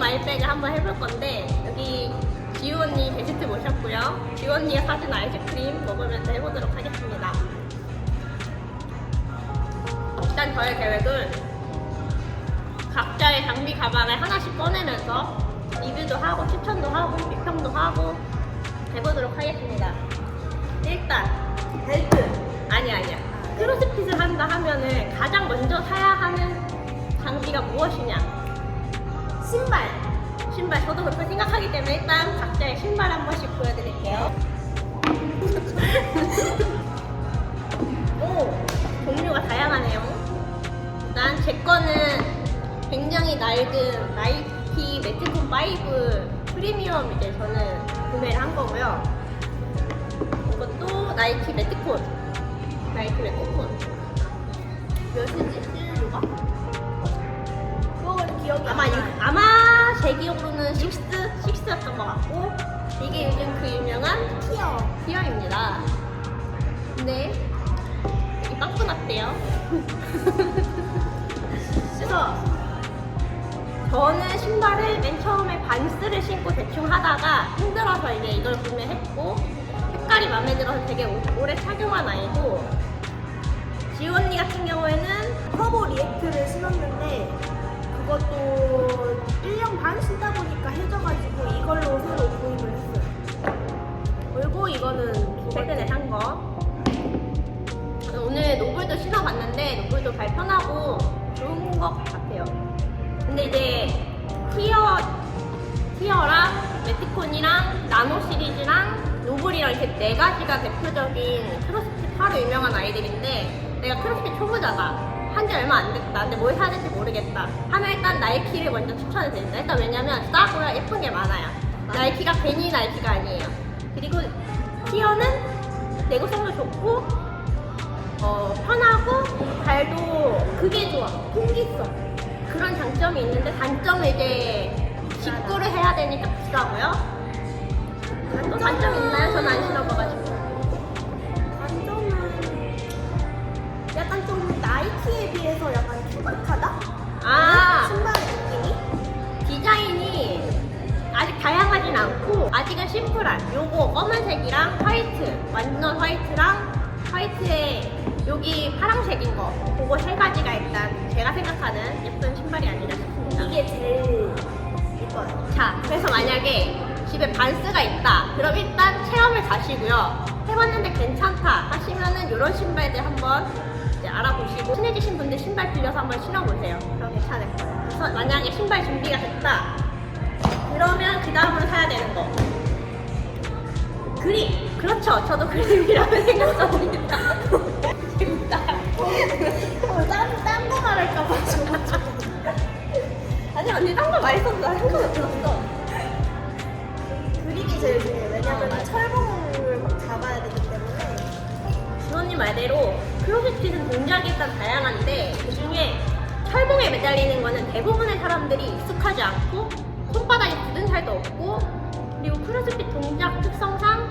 마이백을 한번 해볼 건데 여기 지우 언니 게스트 모셨고요. 지우 언니가 사준 아이스크림 먹으면서 해보도록 하겠습니다. 일단 저의 계획은 각자의 장비 가방을 하나씩 꺼내면서 리뷰도 하고 추천도 하고 비평도 하고 해보도록 하겠습니다. 일단 벨트. 아니 아니야. 크로스핏을 한다 하면은 가장 먼저 사야 하는 장비가 무엇이냐? 신발. 신발 저도 그렇게 생각하기 때문에 일단 각자의 신발 한 번씩 보여드릴게요. 오 종류가 다양하네요. 일단 제 거는 굉장히 낡은 나이키 매트콘 5 프리미엄 이제 저는 구매를 한 거고요. 이것도 나이키 매트콘 나이키 매트콘? 그거 기억이 아마 나요. 아마 제 기억으로는 6, 6였던 것 같고 이게 요즘 그 유명한 티어. 티어입니다. 근데 여기 빵꾸 났대요. 그래서 저는 신발을 맨 처음에 반스를 신고 대충 하다가 힘들어서 이제 이걸 구매했고 색깔이 마음에 들어서 되게 오- 오래 착용한 아이고 지우 언니 같은 경우에는 터보 리액트를 신었는데 그것도 1년 반 신다 보니까 해져가지고 이걸로 새로 구입을 했어요. 그리고 이거는 두 최근에. 산 거. 오늘 노블도 신어봤는데 노블도 발 편하고 좋은 것 같아요. 근데 이제 티어 티어랑 메티콘이랑 나노 시리즈랑 노블이랑 이렇게 네 가지가 대표적인 크로스핏 하로 유명한 아이들인데 내가 크로스핏 초보자다. 한 지 얼마 안 됐다. 근데 뭘 사야 될지 모르겠다. 하면 일단 나이키를 먼저 추천을 드립니다. 일단 왜냐면 싸고요. 예쁜 게 많아요. 나이키가 괜히 나이키가 아니에요. 그리고 티어는 내구성도 좋고 어, 편하고 발도 그게 좋아. 통기성. 그런 장점이 있는데 단점은 이제 직구를 해야 되니까 비싸고요. 또 단점 있나요? 저는 안 신어봐가지고. 좀 나이키에 비해서 약간 투박하다? 아 신발 느낌이? 디자인이 아직 다양하진 않고 아직은 심플한 요거 검은색이랑 화이트 완전 화이트랑 화이트에 여기 파랑색인 거 그거 세 가지가 일단 제가 생각하는 예쁜 신발이 아니라 싶습니다. 이게 제일 이뻐요. 자, 그래서 만약에 집에 반스가 있다. 그럼 일단 체험을 가시고요. 해봤는데 괜찮다 하시면은 이런 신발들 한번 이제 알아보시고 친해지신 분들 신발 빌려서 한번 신어보세요. 그럼 괜찮을 거예요. 그래서 만약에 신발 준비가 됐다. 그러면 그 다음으로 사야 되는 거. 그림. 그렇죠. 저도 그림이라고 생각합니다. 재밌다. 어, 딴, 딴거 말할까봐. 아니 언니 딴 거 많이 썼어. 한거 들었어. 그림이 제일 중요해요. 어, 왜냐면 맞아. 철봉을 막 잡아야 되기 때문에. 주원님 말대로 크로스핏은 동작이 일단 다양한데 그 중에 철봉에 매달리는 거는 대부분의 사람들이 익숙하지 않고 손바닥에 굳은 살도 없고 그리고 크로스핏 동작 특성상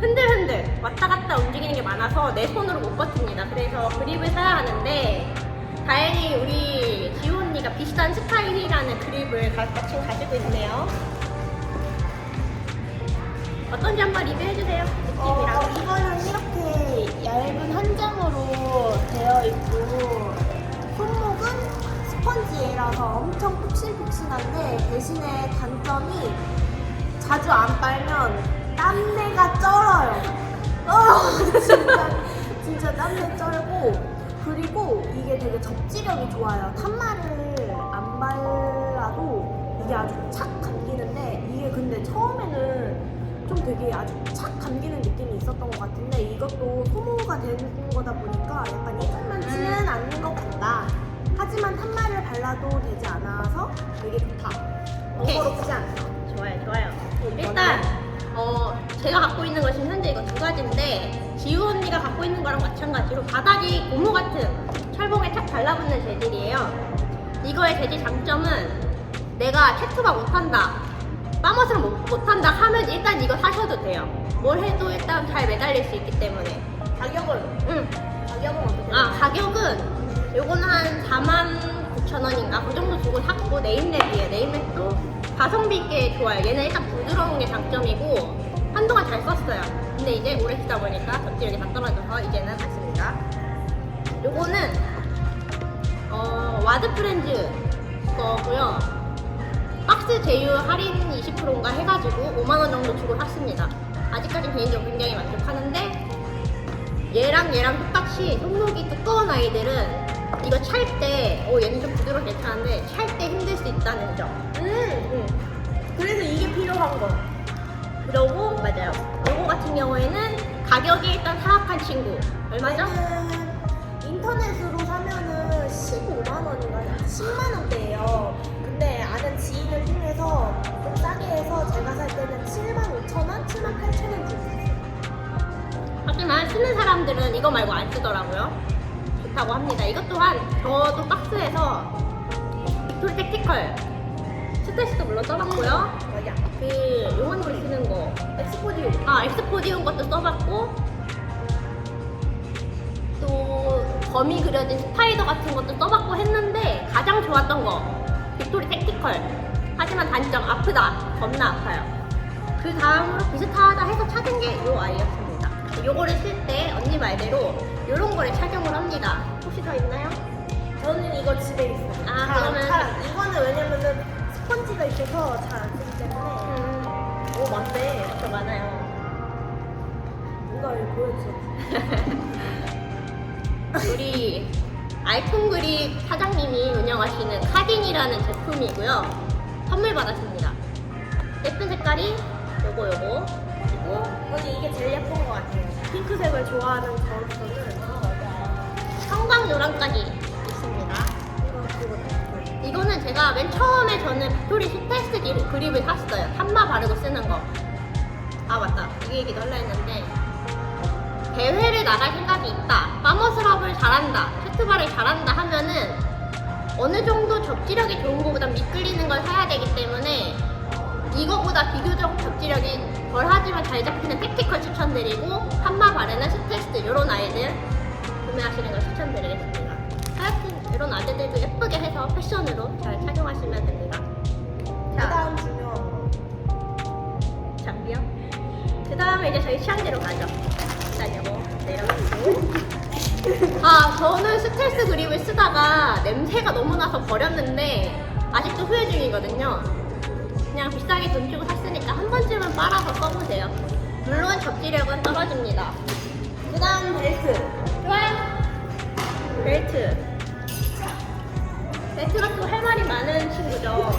흔들흔들 왔다 갔다 움직이는 게 많아서 내 손으로 못 버팁니다. 그래서 그립을 사야 하는데 다행히 우리 지호 언니가 비슷한 스타일이라는 그립을 가, 마침 가지고 있네요. 어떤지 한번 리뷰해주세요. 어, 느낌이랑. 한데 대신에 단점이 자주 안 빨면 땀내가 쩔어요. 어, 진짜 진짜 땀내 쩔고 그리고 이게 되게 접지력이 좋아요. 탄마를 안 발라도 이게 아주 착 감기는데 이게 근데 처음에는 좀 되게 아주 착 감기는 느낌이 있었던 것 같은데 이것도 소모가 되는 거다 보니까 약간 발라도 되지 않아서 되게 좋다. 오케이. 번거롭지 않다. 좋아요, 좋아요. 일단 어 제가 갖고 있는 것이 현재 이거 두 가지인데 지우 언니가 갖고 있는 거랑 마찬가지로 바닥이 고무 같은 철봉에 착 달라붙는 재질이에요. 이거의 재질 장점은 내가 태투가 못한다, 빠머스를 못, 못한다 하면 일단 이거 사셔도 돼요. 뭘 해도 일단 잘 매달릴 수 있기 때문에. 가격은 응. 가격은 어떻게 아? 가격은 요거는 한 4만 9천 원인가 그 정도 주고 샀고 네임랩이에요. 네임랩도 가성비 있게 좋아요. 얘는 일단 부드러운 게 장점이고 한동안 잘 썼어요. 근데 이제 오래 쓰다 보니까 접지력이 다 떨어져서 이제는 안 씁니다. 요거는 어, 와드 프렌즈 거고요. 박스 제휴 할인 20%인가 해가지고 5만원 정도 주고 샀습니다. 아직까지 개인적으로 굉장히 만족하는데 얘랑 얘랑 똑같이 손목이 두꺼운 아이들은 이거 찰 때, 어, 얘는 좀 부드러워 괜찮은데 찰 때 힘들 수 있다는 점. 음, 응. 그래서 이게 필요한 거. 그러고 맞아요. 요거 같은 경우에는 가격이 일단 사악한 친구. 얼마죠? 얘는 인터넷으로 사면은 15만 원인가 10만 원대예요. 근데 아는 지인을 통해서 좀 싸게 해서 제가 살 때는 7만 5천 원, 7만 8천 원 주고 샀어요. 하지만 쓰는 사람들은 이거 말고 안 쓰더라고요. 좋다고 합니다. 이것 또한 저도 박스에서 빅토리 택티컬 스테이스도 물론 써봤고요. 맞아. 그 용원으로 쓰는 거 엑스포디오. 아, 엑스포디움 것도 써봤고, 또, 거미 그려진 스파이더 같은 것도 써봤고 했는데, 가장 좋았던 거, 빅토리 택티컬. 하지만 단점, 아프다. 겁나 아파요. 그 다음으로 비슷하다 해서 찾은 게이 아이였습니다. 요거를 쓸 때, 언니 말대로, 요런 거를 착용을 합니다. 혹시 더 있나요? 저는 이거 집에 있어요. 아, 잘 안- 그러면- 잘 안- 이거는 왜냐면은 스펀지가 있어서 잘 안 쓰기 때문에. 음, 오, 맞네. 더 많아요. 뭔가 이거 보여주세요. 우리 알품 그립 사장님이 운영하시는 카딘이라는 제품이고요. 선물 받았습니다. 예쁜 색깔이 요거 요거 그리고 저는 이게 제일 예쁜 것 같아요. 핑크색을 좋아하는 저로서는. 형광노랑까지 있습니다. 이거는 제가 맨 처음에 저는 빅토리 스테스 그립을 샀어요. 탄마 바르고 쓰는 거. 아 맞다. 이 얘기도 하려 했는데 대회를 나갈 생각이 있다. 파머스럽을 잘한다. 셔트바를 잘한다 하면은 어느 정도 접지력이 좋은 거보다 미끌리는 걸 사야 되기 때문에 이거보다 비교적 접지력이 덜 하지만 잘 잡히는 택티컬 추천드리고 탄마 바르는 스테스 이런 아이들 구매하시는 걸 추천드리겠습니다. 하여튼 이런 아재들도 예쁘게 해서 패션으로 잘 착용하시면 됩니다. 그 자, 다음 중요한 거. 장비요. 그 다음에 이제 저희 취향대로 가죠. 일단 이거 내려놓고. 아, 저는 스텔스 그립을 쓰다가 냄새가 너무 나서 버렸는데 아직도 후회 중이거든요. 그냥 비싸게 돈 주고 샀으니까 한 번쯤은 빨아서 써보세요. 물론 접지력은 떨어집니다. 그 다음 벨트. 벨트. 벨트가 또할 말이 많은 친구죠.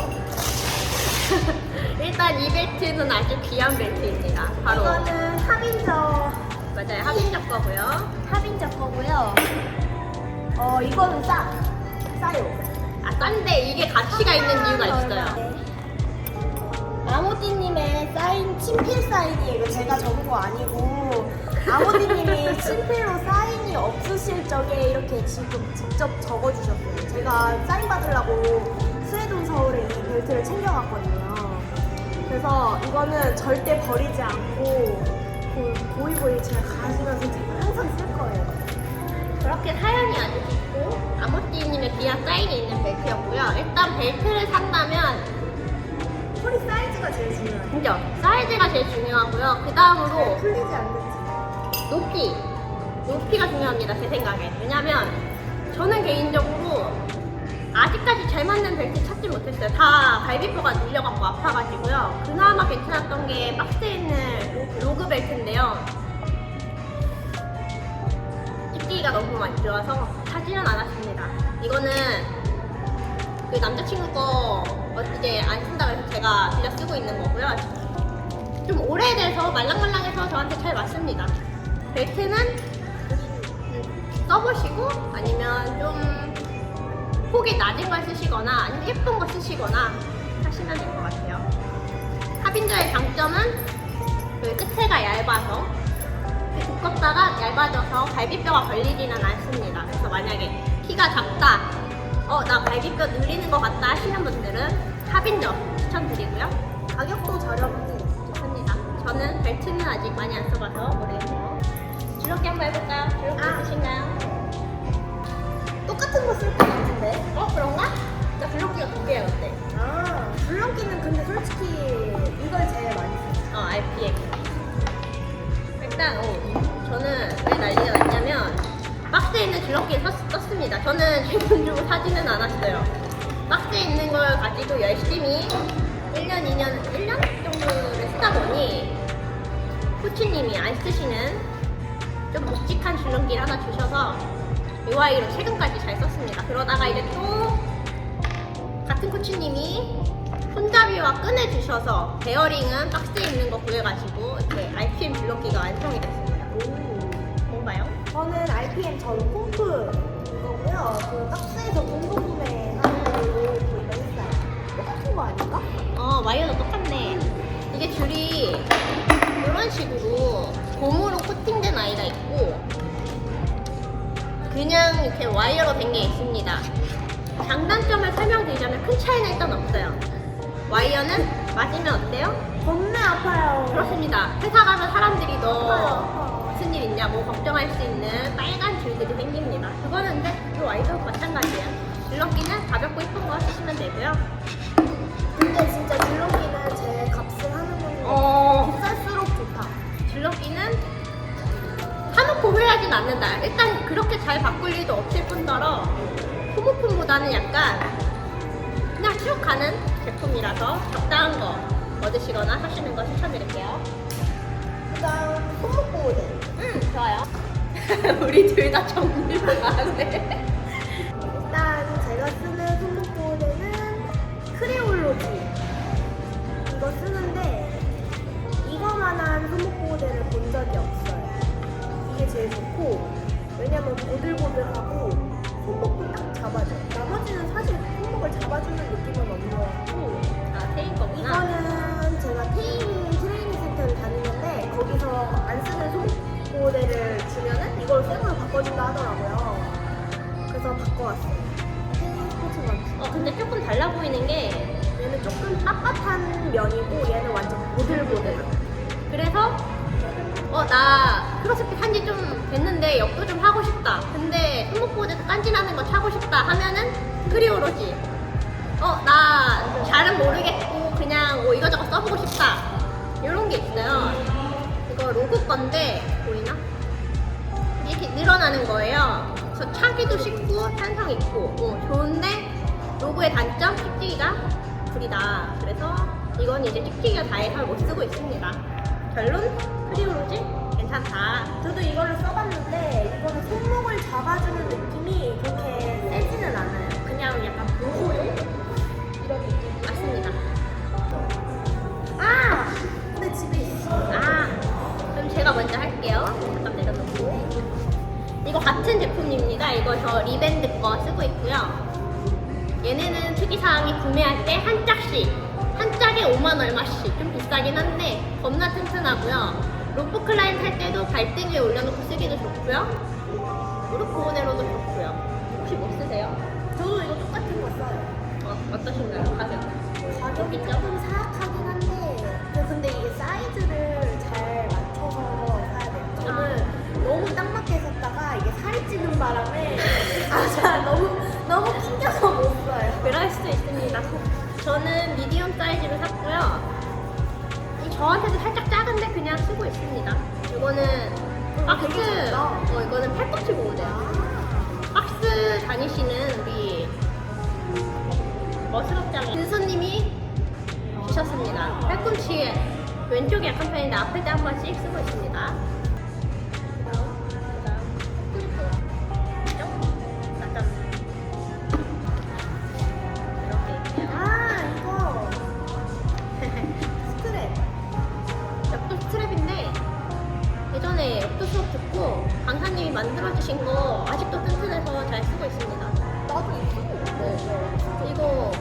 일단 이 벨트는 아주 귀한 벨트입니다. 바로 이거는 합인저, 맞아요 합인적 거고요. 합인저 거고요. 어, 이거는 싸. 싸요. 아 싼데 이게 가치가 있는 이유가 있어요. 아모디님의 사인, 친필 사인이에요. 이거 제가 적은 거 아니고. 아모디님이 친필로 사인이 없으실 적에 이렇게 지금 직접 적어주셨어요. 제가 사인 받으려고 스웨덴 서울에 이 벨트를 챙겨갔거든요. 그래서 이거는 절대 버리지 않고 그 보이보이 제가 가지면서 제가 항상 쓸 거예요. 그렇게 사연이 아주 깊고 아모띠님의 귀한 사인이 있는 벨트였고요. 일단 벨트를 산다면 허리 사이즈가 제일 중요해요. 진짜 사이즈가 제일 중요하고요. 그 다음으로 풀리지 않는지. 높이 높이가 중요합니다 제 생각에. 왜냐면 저는 개인적으로 아직까지 잘 맞는 벨트 찾지 못했어요. 다 갈비뼈가 눌려갖고 아파가지고요. 그나마 괜찮았던 게 박스에 있는 로그 벨트인데요. 찢기가 너무 많이 들어와서 사지는 않았습니다. 이거는 그 남자친구 거 이제 안 쓴다고 해서 제가 빌려 쓰고 있는 거고요. 좀 오래돼서 말랑말랑해서 저한테 잘 맞습니다. 벨트는 음, 써보시고 아니면 좀 폭이 낮은 걸 쓰시거나 아니면 예쁜 거 쓰시거나 하시면 될 것 같아요. 합인저의 장점은 그 끝에가 얇아서 그 두껍다가 얇아져서 갈비뼈가 걸리지는 않습니다. 그래서 만약에 키가 작다, 어, 나 갈비뼈 늘리는 것 같다 하시는 분들은 합인저 추천드리고요. 가격도 저렴하고. 좋습니다. 저는 벨트는 아직 많이 안 써봐서 모르겠네요. 줄넘기 한번 해볼까요? 줄넘기 아. 있으신가요? 똑같은 거 쓸 것 같은데. 어, 그런가? 나 줄넘기가 두 개야 근데. 아, 줄넘기는 근데 솔직히 이걸 제일 많이 써요. 어, RPM. 일단, 어, 저는 왜 난리가 났냐면, 박스에 있는 썼, 썼습니다. 저는 주고 사지는 않았어요. 박스에 있는 걸 가지고 열심히 1년, 2년, 1년 정도를 쓰다 보니, 코치님이 안 쓰시는 좀 묵직한 줄넘기를 하나 주셔서, 이 아이를 최근까지 잘 썼습니다. 그러다가 이제 또, 같은 코치님이 손잡이와 끈을 주셔서 베어링은 박스에 있는 거 구해가지고 이렇게 RPM 줄넘기가 완성이 됐습니다. 뭔가요? 저는 RPM 전 pom프 이거고요. 그 박스에서 공동 구매하는 걸로 구입을 했어요. 똑같은 거 아닌가? 어 와이어도 똑같네. 이게 줄이 아이가 있고 그냥 이렇게 와이어로 된 게 있습니다. 장단점을 설명드리자면 큰 차이는 일단 없어요. 와이어는 맞으면 어때요? 겁나 아파요. 그렇습니다. 회사 가면 사람들이 너. 무슨 일 있냐 뭐 걱정할 수 있는 빨간 줄들이 생깁니다. 그거는 근데 이 와이도 마찬가지예요. 줄넘기는 가볍고 예쁜 거 쓰시면 되고요. 근데 진짜 줄넘기는 제 값을 하는 건 어. 비쌀수록 좋다. 줄넘기는 후회하진 않는다. 일단 그렇게 잘 바꿀 일도 없을 뿐더러 소모품보다는 약간 그냥 쭉 가는 제품이라서 적당한 거 얻으시거나 사시는 거 추천드릴게요. 그다음 손목 보호대. 음 좋아요. 우리 둘 다 정리를 하네. 제일 좋고 왜냐면 보들보들하고 손목도 딱 잡아줘. 나머지는 사실 손목을 잡아주는 느낌은 없는 것 같고 아 테인 거구나. 이거는 제가 테이밍 트레이닝 센터를 다니는데 거기서 안 쓰는 손보호대를 주면은 이걸 새 걸로 바꿔준다 하더라고요. 그래서 바꿔왔어요. 테이밍 스포츠먼트. 어 근데 조금 달라 보이는 게 얘는 조금 빳빳한 면이고 얘는 완전 보들보들. 그래서 어 나 크로스핏 한지 좀 됐는데 역도 좀 하고 싶다. 근데 손목보드에서 깐진하는 거 차고 싶다 하면은 크리오로지. 어 나 잘은 모르겠고 그냥 뭐 이거저거 써보고 싶다. 이런 게 있어요. 이거 로고 건데 보이나? 이렇게 늘어나는 거예요. 그래서 차기도 쉽고 탄성 있고 어, 좋은데 로고의 단점 찍찍이가 구리다. 그래서 이건 이제 찍찍이가 다해서 못 쓰고 있습니다. 결론 크리오로지 괜찮다. 저도 이거를 써봤는데 이거는 손목을 잡아주는 느낌이 그렇게 세지는 않아요. 그냥 약간 보호용 이런 느낌. 맞습니다. 아! 근데 집에 있어. 아 그럼 제가 먼저 할게요. 잠깐 내려놓고 이거 같은 제품입니다. 이거 저 리밴드 거 쓰고 있고요. 얘네는 특이사항이 구매할 때 한 짝씩 한 짝에 5만 얼마씩 좀 비싸긴 한데 겁나 튼튼하고요. 로프 클라인 탈 때도 발등 위에 올려놓고 쓰기도 좋고요. 무릎 보호대로도 좋고요. 혹시 뭐 쓰세요? 저도 이거 똑같은 거 써요. 어, 어떠신가요? 가격? 가격이 조금 사악하긴 한데 저 근데 이게 사이즈를 잘 맞춰서 사야 돼요. 저는 너무 딱 맞게 샀다가 이게 살이 찌는 바람에 아, 자, 너무 너무 낑겨서 못 써요. 그럴 수도 있습니다. 저는 미디엄 사이즈로 샀고요. 이 저한테도 살짝 작은데 그냥 쓰고 있습니다. 이거는 박스, 작다. 어, 이거는 팔꿈치 보호대요. 박스 다니시는 우리 머슬업장의 윤서님이 주셨습니다. 팔꿈치 왼쪽이 약한 편인데 아플 때한 번씩 쓰고 있습니다. 주신 거 아직도 튼튼해서 잘 쓰고 있습니다. 나도 있어. 네. 이거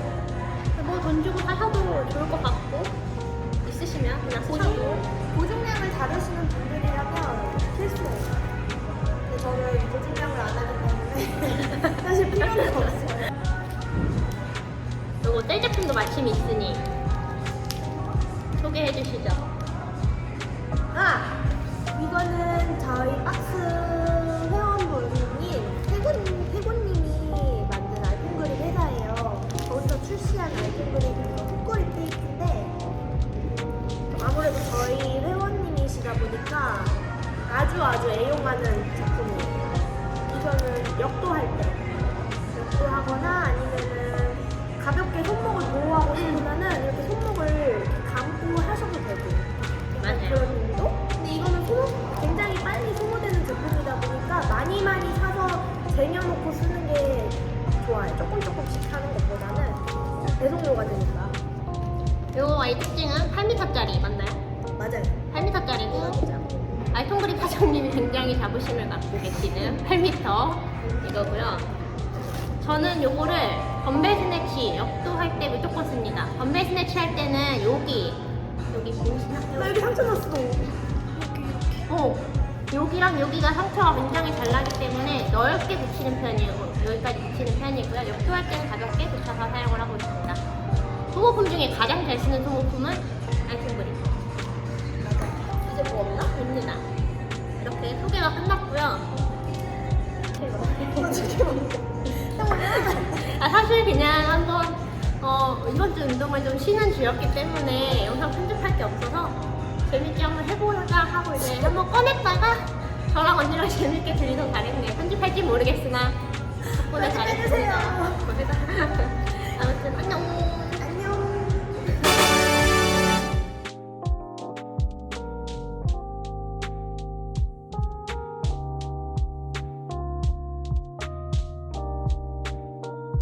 뭐돈 주고 사셔도 좋을 것 같고 있으시면 그냥 쓰셔도 보증, 보증량을 다루시는 분들이라면 필수예요. 근데 저는 보증량을 안 하기 때문에 사실 필요는 없어요. 셀 제품도 마침 있으니 소개해 주시죠. 아! 이거는 저희 박스 그리고 흑꼬리 페이크인데 아무래도 저희 회원님이시다 보니까 아주 아주 애용하는 제품이에요. 이거는 역도할 때 역도하거나 아니면은 가볍게 손목을 보호하고 싶으면은 이렇게 손목을 감고 하셔도 되고 맞아요. 그런 용도? 근데 이거는 소모, 굉장히 빨리 소모되는 제품이다 보니까 많이 많이 사서 쟁여놓고 쓰는 게 좋아요. 조금 조금씩 하는 것보다는 배송료가 되니까. 요거의 특징은 8m짜리 맞나요? 맞아요. 8m짜리고 알통그리 사장님이 굉장히 자부심을 갖고 계시는 8m 이거고요. 저는 요거를 덤벨 스네치 역도 할 때 무조건 씁니다. 덤벨 스네치 할 때는 여기 여기 보이시나? 나 여기 상처 났어. 어, 여기랑 여기가 상처가 굉장히 잘 나기 때문에 넓게 붙이는 편이고 여기까지 붙이는 편이고요. 역도할 때는 가볍게 붙여서 사용을 하고 있습니다. 소모품 중에 가장 잘 쓰는 소모품은 알통그리. 이제 뭐 없나? 입니다. 이렇게 소개가 끝났고요. 아, 사실 그냥 한번 어, 이번 주 운동을 좀 쉬는 주였기 때문에 영상 편집할 게 없어서 재밌게 한번 해보자 하고 이제 한번 꺼냈다가 저랑 언니랑 재밌게 들리서 잘했네요. 편집할지 모르겠으나 덕분에 잘했습니다. 편집해주세요. 아무튼 안녕.